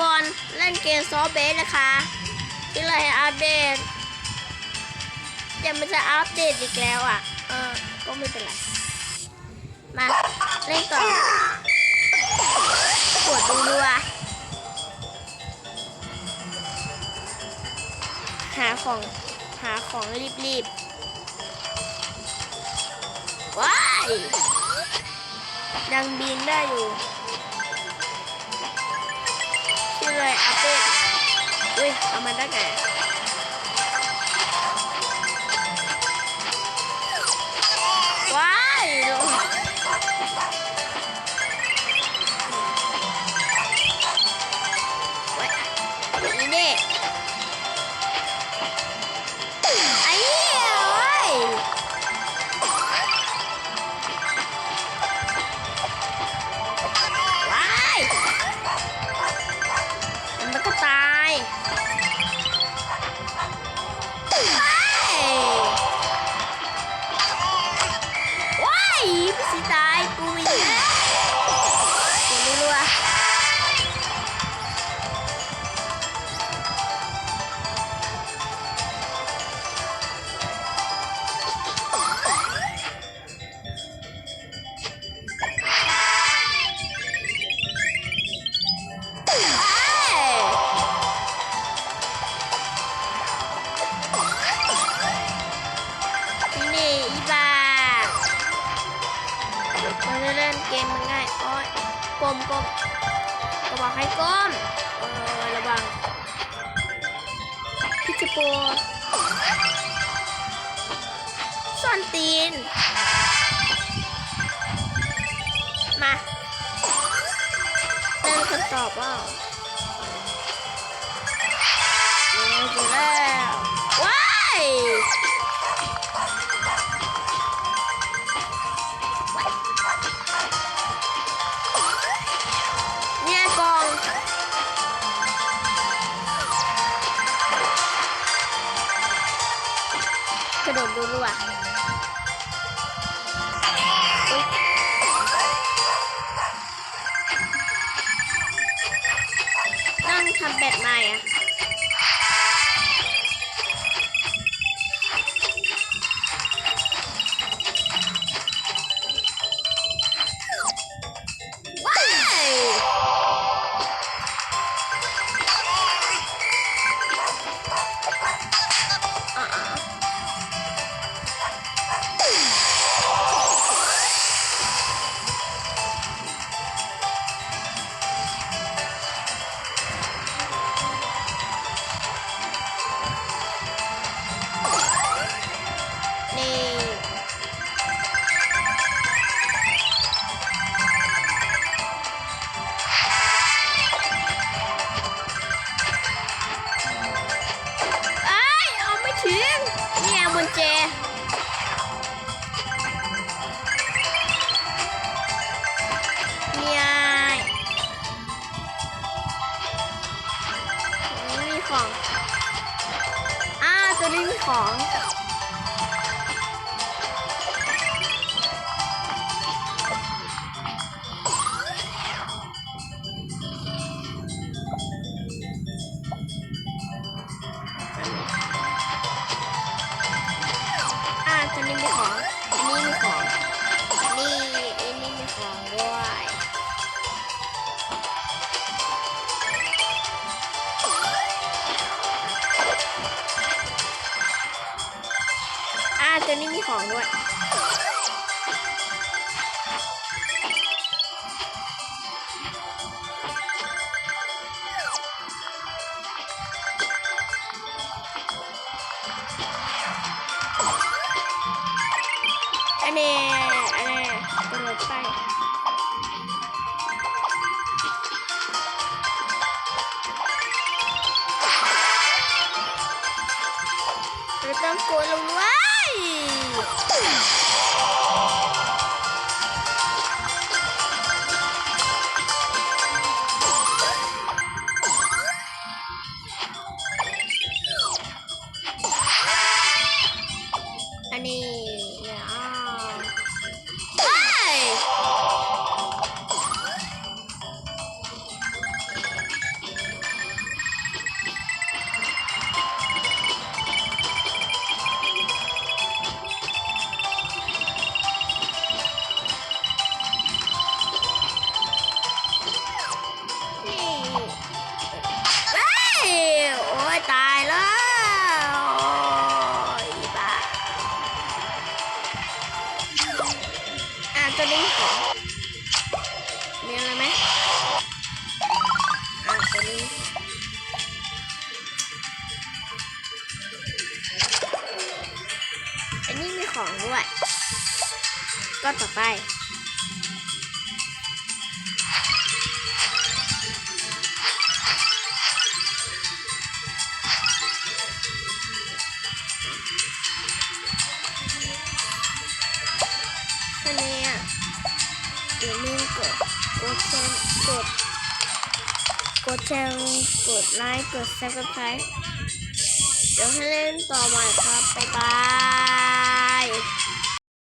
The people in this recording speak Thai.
คนเล่นเกมซอฟเบสนะคะที่เลยอัปเดตเดี๋ยวมันจะอัปเดตอีกแล้วอะ เออ ก็ไม่เป็นไร มา เล่นต่อกดดูดูอะหาของ หาของรีบๆ ว้าย ยังบินได้อยู่ เลยอัปเดตอุ้ยเอามาได้ไงว้ายลงว้ายนี่เด็กาย เกมมันง่ายโอ้ยกลมกลมก็บอกให้ก้มเออระวังพิจิโปซ่อนตีน มาเล่นคนตอบว่าเล่นไปแล ระโดดดูรัวต้องทำแบบใหม่อะ เนี่ยบนเจเนี่ยมีของ อ้าตัวนี้มีของ อ่าตัวนี้มีของอันนี้มีของนี่อันนี้มีของด้วยอ่าตัวนี้มีของด้วย จะได้ของมีอะไรไหมอะตัวนี้อันนี้มีของด้วย ก็ต่อไป กด กดแชร์กดไลค์กดซับสไครต์เดี๋ยวให้เล่นต่อใหม่ครับ บ๊ายบาย